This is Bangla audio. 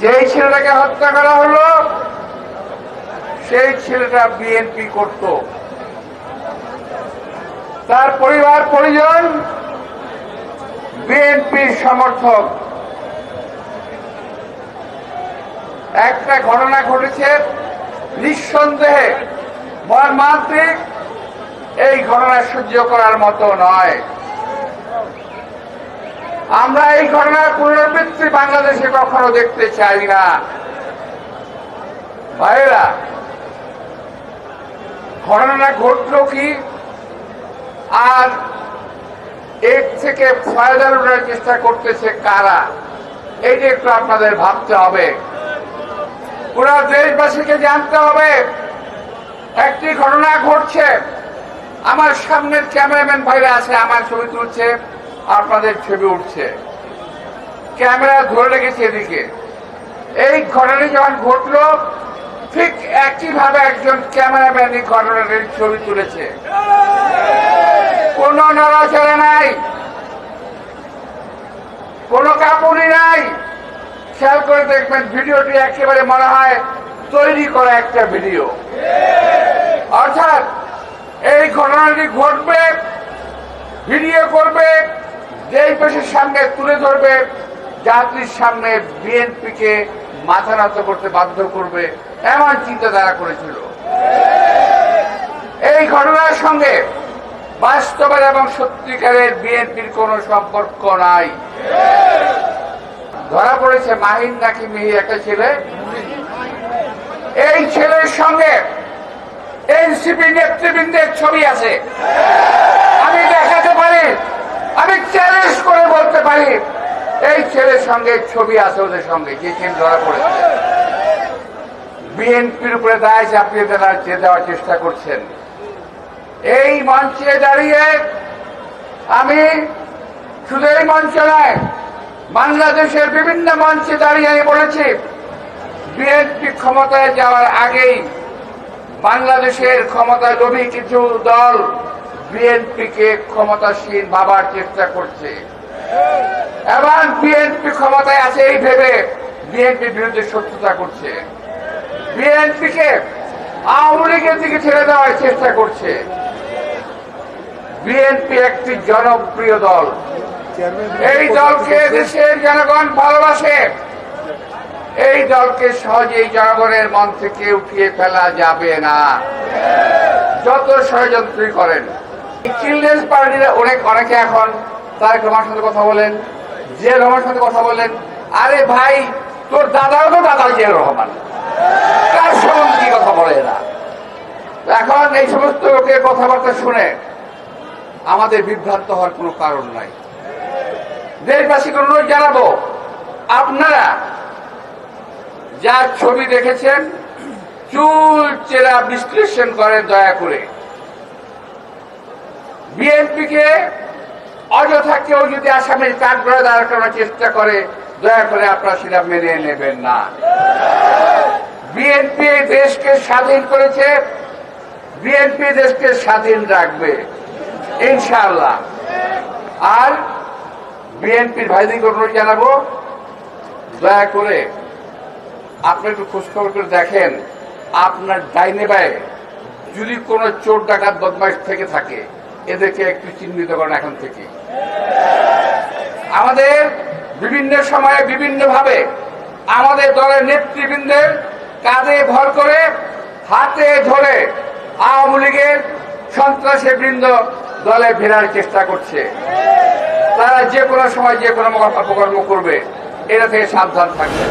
যেই ছেলেটাকে হত্যা করা হলো, সেই ছেলেটা বিএনপি করত। তার পরিবার, পরিজন, বিএনপির সমর্থক। একটা ঘটনা ঘটেছে নিঃসন্দেহে, মর্মান্তিক, এই ঘটনা সহ্য করার মতো নয়। আমরা এই ঘটনার পুনরাবৃত্তি বাংলাদেশে কখনো দেখতে চাই না। ভাইরা ঘটনা ঘটল কি? আর এর থেকে ফায়দা লুটার চেষ্টা করতেছে কারা? এইটা একটু আপনাদের ভাবতে হবে। পুরো দেশবাসীকে জানতে হবে, একটি ঘটনা ঘটছে। আমার সামনের ক্যামেরাম্যান ভাইরা আছে, আমার ছবি তুলছে। আপনাদের ছবি উঠছে। ক্যামেরা ধরে রেখেছে এদিকে। এই ঘটনা যখন ঘটলো, ঠিক একইভাবে একজন ক্যামেরাম্যান এই ঘটনাটির ছবি তুলেছে। কোনো নড়াচড়া নাই। কোনো কাপড়ই নাই। খেয়াল করে দেখবেন ভিডিওটি একেবারে মনে হয় তৈরি করা একটা ভিডিও। অর্থাৎ এই ঘটনাটি ঘটবে, ভিডিও করবে যেই পেশের সামনে তুলে ধরবে যাত্রীর সামনে বিএনপিকে মাথা নত করতে বাধ্য করবে, এমন চিন্তাধারা করেছিল। এই ঘটনার সঙ্গে বাস্তবের এবং সত্যিকারের বিএনপির কোনো সম্পর্ক নাই। ধরা পড়েছে মাহিন নাকি মিহি একটা ছেলে? এই ছেলের সঙ্গে এনসিপি নেতৃবৃন্দের ছবি আছে আমি দেখাতে পারি আমি চ্যালেঞ্জ করে বলতে পারি এই ছেলের সঙ্গে ছবি আছে, ওদের সঙ্গে, যে ছেলে ধরা পড়েছে। বিএনপির উপরে দায় চাপিয়ে দেওয়ার দেওয়ার চেষ্টা করছেন। এই মঞ্চে দাঁড়িয়ে আমি শুধু এই মঞ্চ নয়, বাংলাদেশের বিভিন্ন মঞ্চে দাঁড়িয়ে আমি বলেছি, বিএনপি ক্ষমতায় যাওয়ার আগেই বাংলাদেশের ক্ষমতা লোভী কিছু দল বিএনপিকে ক্ষমতাসীন ভাবার চেষ্টা করছে। বিএনপি ক্ষমতায় আছে এই ভেবে বিএনপির বিরুদ্ধে শত্রুতা করছে। বিএনপিকে আওয়ামী লীগের দিকে ছেড়ে দেওয়ার চেষ্টা করছে। বিএনপি একটি জনপ্রিয় দল। এই দলকে দেশের জনগণ ভালোবাসে। এই দলকে সহজেই জনগণের মন থেকে উঠিয়ে ফেলা যাবে না। যত ষড়যন্ত্রই করেন। চিলড্রেন্স পার্টির অনেক অনেকে এখন তারেক রহমানের সাথে কথা বলেন। যে রহমানের সাথে কথা বলেন আরে ভাই, তোর দাদাও তো দাদা জিয়া রহমান। কার সম্বন্ধে কি কথা বলে এরা? এখন এই সমস্ত লোকের কথাবার্তা শুনে আমাদের বিভ্রান্ত হওয়ার কোনো কারণ নাই। দেশবাসীকে অনুরোধ জানাব, আপনারা যা ছবি দেখেছেন, চুল চেরা বিশ্লেষণ করেন দয়া করে। বিএনপিকে অযথা কেউ যদি আসামির কাঠ করে দাঁড় করানোর চেষ্টা করে, দয়া করে আপনারা সেটা মেনে নেবেন না। বিএনপি দেশকে স্বাধীন করেছে, বিএনপি দেশকে স্বাধীন রাখবে, ইনশাআল্লাহ। আর বিএনপির ভাইদিকে অনুরোধ জানাব, দয়া করে আপনি একটু খোঁজখবর করে দেখেন, আপনার ডাইনে বায়ে যদি কোনো চোর ডাকাত বদমাইশ থেকে থাকে এদেরকে একটু চিহ্নিত করেন এখন থেকে। আমাদের বিভিন্ন সময়ে বিভিন্ন ভাবে আমাদের দলের নেতৃবৃন্দের কাঁধে ভর করে, হাতে ধরে আওয়ামী লীগের সন্ত্রাসী বৃন্দ দলে ফেরার চেষ্টা করছে। তারা যে কোনো সময় যে কোনো অপকর্ম করবে, এটা থেকে সাবধান থাকবে